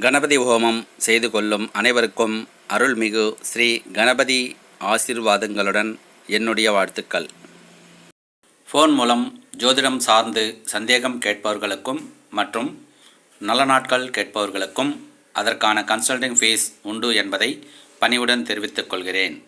கணபதி ஹோமம் செய்து கொள்ளும் அனைவருக்கும் அருள்மிகு ஸ்ரீ கணபதி ஆசீர்வாதங்களுடன் என்னுடைய வாழ்த்துக்கள். ஃபோன் மூலம் ஜோதிடம் சார்ந்து சந்தேகம் கேட்பவர்களுக்கும் மற்றும் நல்ல நாட்கள் கேட்பவர்களுக்கும் அதற்கான கன்சல்டிங் ஃபீஸ் உண்டு என்பதை பணிவுடன் தெரிவித்துக் கொள்கிறேன்.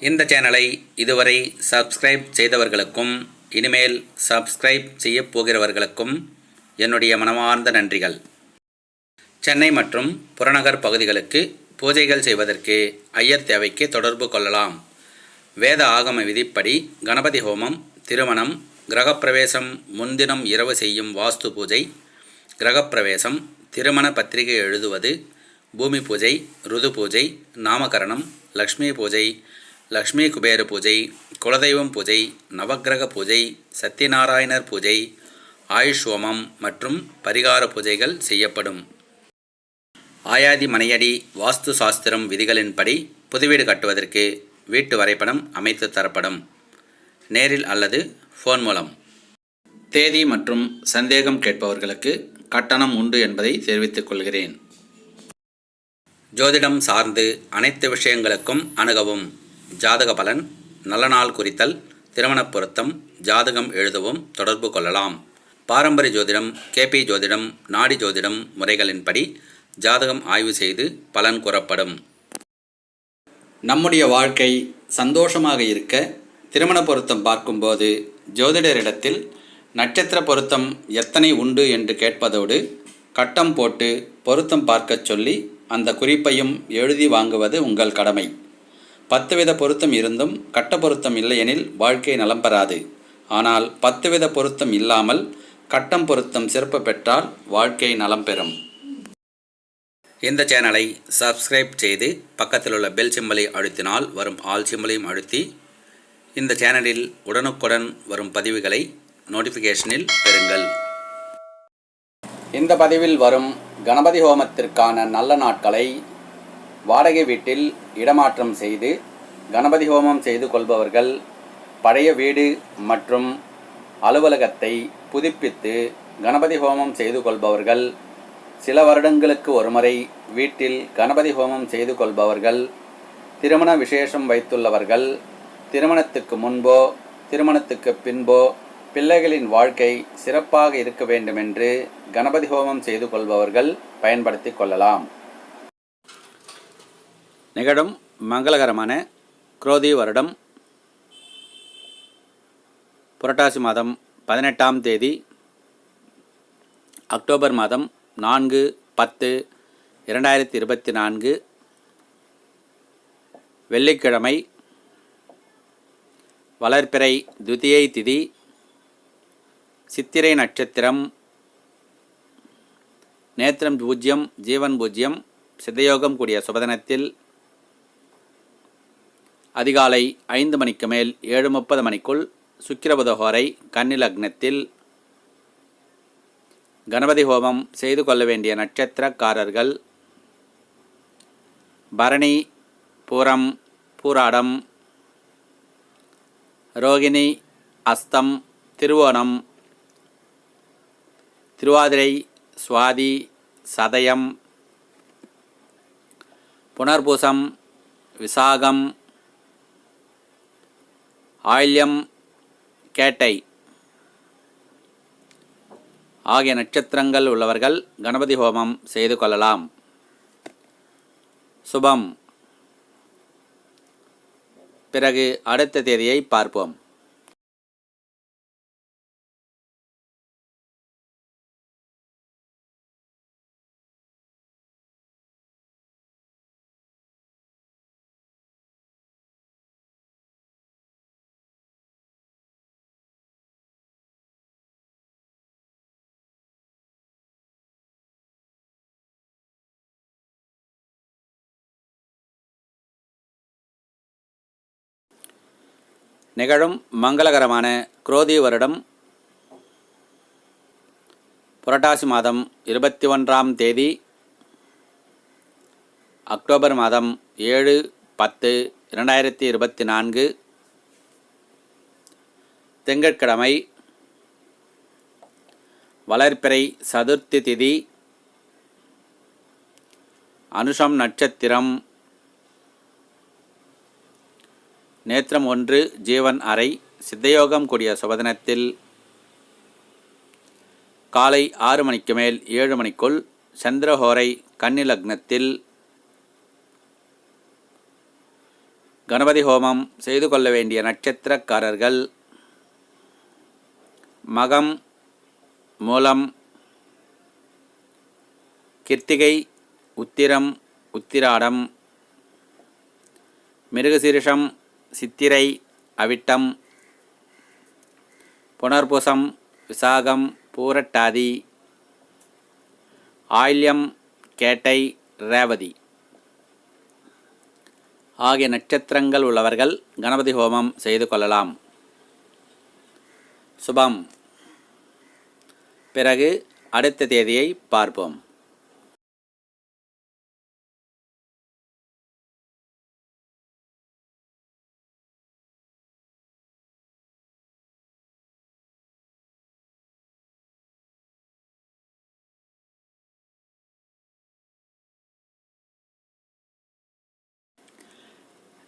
இந்த சேனலை இதுவரை சப்ஸ்கிரைப் செய்தவர்களுக்கும் இனிமேல் சப்ஸ்கிரைப் செய்யப் போகிறவர்களுக்கும் என்னுடைய மனமார்ந்த நன்றிகள். சென்னை மற்றும் புறநகர் பகுதிகளுக்கு பூஜைகள் செய்வதற்கு ஐயர் தேவைக்கு தொடர்பு கொள்ளலாம். வேத ஆகம விதிப்படி கணபதி ஹோமம் திருமணம் கிரகப்பிரவேசம் முன்தினம் இரவு செய்யும் வாஸ்து பூஜை கிரகப்பிரவேசம் திருமண பத்திரிகை எழுதுவது பூமி பூஜை ருது பூஜை நாமகரணம் லக்ஷ்மி பூஜை லக்ஷ்மி குபேர பூஜை குலதெய்வம் பூஜை நவக்கிரக பூஜை சத்யநாராயணர் பூஜை ஆயுஷ் ஹோமம் மற்றும் பரிகார பூஜைகள் செய்யப்படும். ஆயாதி மனையடி வாஸ்து சாஸ்திரம் விதிகளின்படி புதுவீடு கட்டுவதற்கு வீட்டு வரைபடம் அமைத்து தரப்படும். நேரில் அல்லது ஃபோன் மூலம். தேதி மற்றும் சந்தேகம் கேட்பவர்களுக்கு கட்டணம் உண்டு என்பதை தெரிவித்துக் கொள்கிறேன். ஜோதிடம் சார்ந்து அனைத்து விஷயங்களுக்கும் அணுகவும். ஜாதக பலன் நல்ல நாள் குறித்தல் திருமணப் பொருத்தம் ஜாதகம் எழுதவும் தொடர்பு கொள்ளலாம். பாரம்பரிய ஜோதிடம் கேபி ஜோதிடம் நாடி ஜோதிடம் முறைகளின்படி ஜாதகம் ஆய்வு செய்து பலன் கூறப்படும். நம்முடைய வாழ்க்கை சந்தோஷமாக இருக்க திருமண பொருத்தம் பார்க்கும்போது ஜோதிடரிடத்தில் நட்சத்திர பொருத்தம் எத்தனை உண்டு என்று கேட்பதோடு கட்டம் போட்டு பொருத்தம் பார்க்கச் சொல்லி அந்த குறிப்பையும் எழுதி வாங்குவது உங்கள் கடமை. பத்து வித பொருத்தம் இருந்தும் கட்ட பொருத்தம் இல்லையெனில் வாழ்க்கை நலம் பெறாது. ஆனால் பத்து வித பொருத்தம் இல்லாமல் கட்டம் பொருத்தம் சிறப்பு பெற்றால் வாழ்க்கை நலம் பெறும். இந்த சேனலை சப்ஸ்கிரைப் செய்து பக்கத்தில் உள்ள பெல் சிம்பலை அழுத்தினால் வரும் ஆல் சிம்பலையும் அழுத்தி இந்த சேனலில் உடனுக்குடன் வரும் பதிவுகளை நோட்டிஃபிகேஷனில் பெறுங்கள். இந்த பதிவில் வரும் கணபதி ஹோமத்திற்கான நல்ல நாட்களை வாடகை வீட்டில் இடமாற்றம் செய்து கணபதி ஹோமம் செய்து கொள்பவர்கள் பழைய வீடு மற்றும் அலுவலகத்தை புதுப்பித்து கணபதி ஹோமம் செய்து கொள்பவர்கள் சில வருடங்களுக்கு ஒருமுறை வீட்டில் கணபதி ஹோமம் செய்து கொள்பவர்கள் திருமண விசேஷம் வைத்துள்ளவர்கள் திருமணத்துக்கு முன்போ திருமணத்துக்கு பின்போ பிள்ளைகளின் வாழ்க்கை சிறப்பாக இருக்க வேண்டுமென்று கணபதி ஹோமம் செய்து கொள்பவர்கள் பயன்படுத்தி கொள்ளலாம். நிகழும் மங்களகரமான குரோதி வருடம். புரட்டாசி மாதம் பதினெட்டாம் தேதி அக்டோபர் மாதம் நான்கு பத்து இரண்டாயிரத்தி இருபத்தி நான்கு வெள்ளிக்கிழமை வளர்ப்பிறை துதியை திதி சித்திரை நட்சத்திரம் நேத்திரம் பூஜ்யம் ஜீவன் பூஜ்யம் சித்தயோகம் கூடிய சுபதனத்தில் அதிகாலை ஐந்து மணிக்கு மேல் ஏழு முப்பது மணிக்குள் சுக்கிரபுதஹோரை கன்னிலக்னத்தில் கணபதி ஹோமம் செய்து கொள்ள வேண்டிய நட்சத்திரக்காரர்கள் பரணி பூரம் பூராடம் ரோகிணி அஸ்தம் திருவோணம் திருவாதிரை சுவாதி சதயம் புனர்பூசம் விசாகம் ஆயில்யம் கேட்டை. ஆகிய நட்சத்திரங்கள் உள்ளவர்கள் கணபதி ஹோமம் செய்து கொள்ளலாம். சுபம். பிறகு அடுத்த தேதியை பார்ப்போம். நிகழும் மங்களகரமான குரோதி வருடம் புரட்டாசி மாதம் இருபத்தி ஒன்றாம் தேதி அக்டோபர் மாதம் ஏழு பத்து இரண்டாயிரத்தி இருபத்தி நான்கு திங்கட்கிழமை வளர்ப்பிறை சதுர்த்தி திதி அனுஷம் நட்சத்திரம் நேத்திரம் ஒன்று ஜீவன் அறை சித்தயோகம் கூடிய சுபதினத்தில் காலை ஆறு மணிக்கு மேல் ஏழு மணிக்குள் சந்திரஹோரை கன்னிலக்னத்தில் கணபதி ஹோமம் செய்து கொள்ள வேண்டிய நட்சத்திரக்காரர்கள் மகம் மூலம் கிருத்திகை உத்திரம் உத்திராடம் மிருகசீரிஷம் சித்திரை அவிட்டம் புனர்புசம் விசாகம் பூரட்டாதி ஆயில்யம் கேட்டை ரேவதி. ஆகிய நட்சத்திரங்கள் உள்ளவர்கள் கணபதி ஹோமம் செய்து கொள்ளலாம். சுபம். பிறகு அடுத்த தேதியை பார்ப்போம்.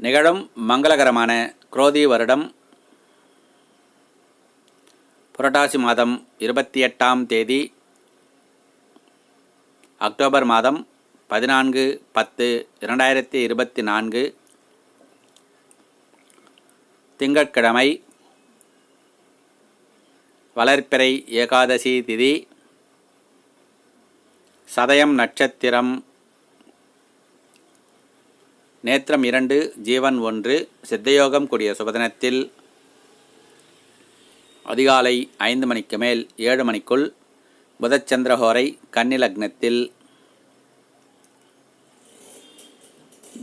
நிகழும் மங்களகரமான குரோதி வருடம். புரட்டாசி மாதம் இருபத்தி எட்டாம் தேதி அக்டோபர் மாதம் பதினான்கு பத்து இரண்டாயிரத்தி இருபத்தி நான்கு திங்கட்கிழமை வளர்ப்பிறை ஏகாதசி திதி சதயம் நட்சத்திரம் நேத்திரம் இரண்டு ஜீவன் ஒன்று சித்தயோகம் கூடிய சுபதினத்தில் அதிகாலை ஐந்து மணிக்கு மேல் ஏழு மணிக்குள் புதச்சந்திரஹோரை கன்னிலக்னத்தில்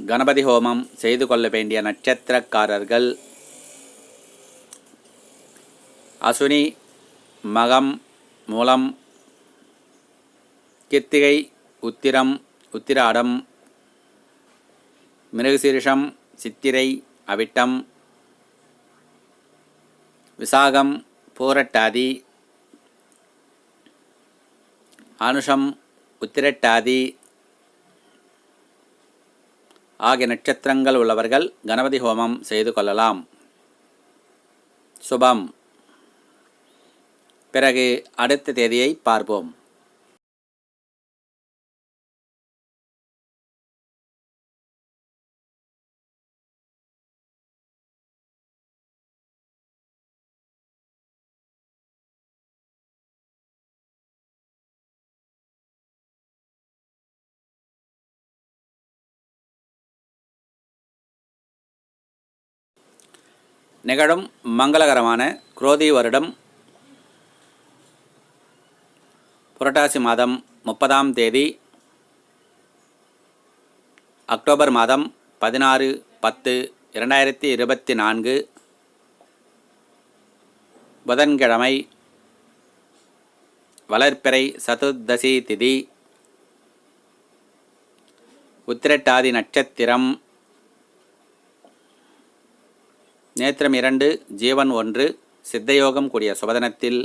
கணபதி ஹோமம் செய்து கொள்ள வேண்டிய நட்சத்திரக்காரர்கள் அசுனி மகம் மூலம் கித்திகை உத்திரம் உத்திராடம் மிருகசீரிஷம் சித்திரை அவிட்டம் விசாகம் பூரட்டாதி அனுஷம் உத்திரட்டாதி ஆகிய நட்சத்திரங்கள் உள்ளவர்கள் கணபதி ஹோமம் செய்து கொள்ளலாம். சுபம். பிறகு அடுத்த தேதியை பார்ப்போம். நிகழும் மங்களகரமான குரோதி வருடம் புரட்டாசி மாதம் முப்பதாம் தேதி அக்டோபர் மாதம் பதினாறு பத்து இரண்டாயிரத்தி இருபத்தி நான்கு புதன்கிழமை வளர்ப்பிறை சதுர்தசி திதி உத்திரட்டாதி நட்சத்திரம் நேத்திரம் இரண்டு ஜீவன் ஒன்று சித்தயோகம் கூடிய சுபதனத்தில்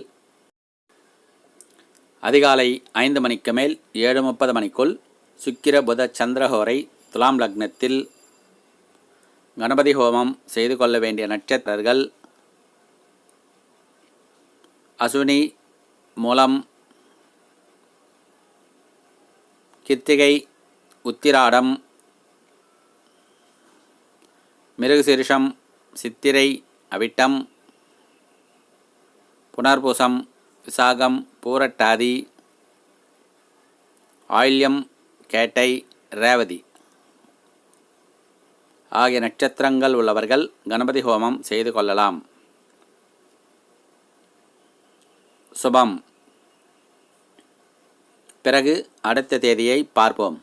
அதிகாலை ஐந்து மணிக்கு மேல் ஏழு முப்பது மணிக்குள் சுக்கிர புத சந்திரஹோரை துலாம் லக்னத்தில் கணபதி ஹோமம் செய்து கொள்ள வேண்டிய நட்சத்திரர்கள் அசுனி மூலம் கித்திகை உத்திராடம் மிருகசீரிஷம் சித்திரை அவிட்டம் புனர்பூசம் விசாகம் பூரட்டாதி ஆயில்யம் கேட்டை ரேவதி. ஆகிய நட்சத்திரங்கள் உள்ளவர்கள் கணபதி ஹோமம் செய்து கொள்ளலாம். சுபம். பிறகு அடுத்த தேதியை பார்ப்போம்.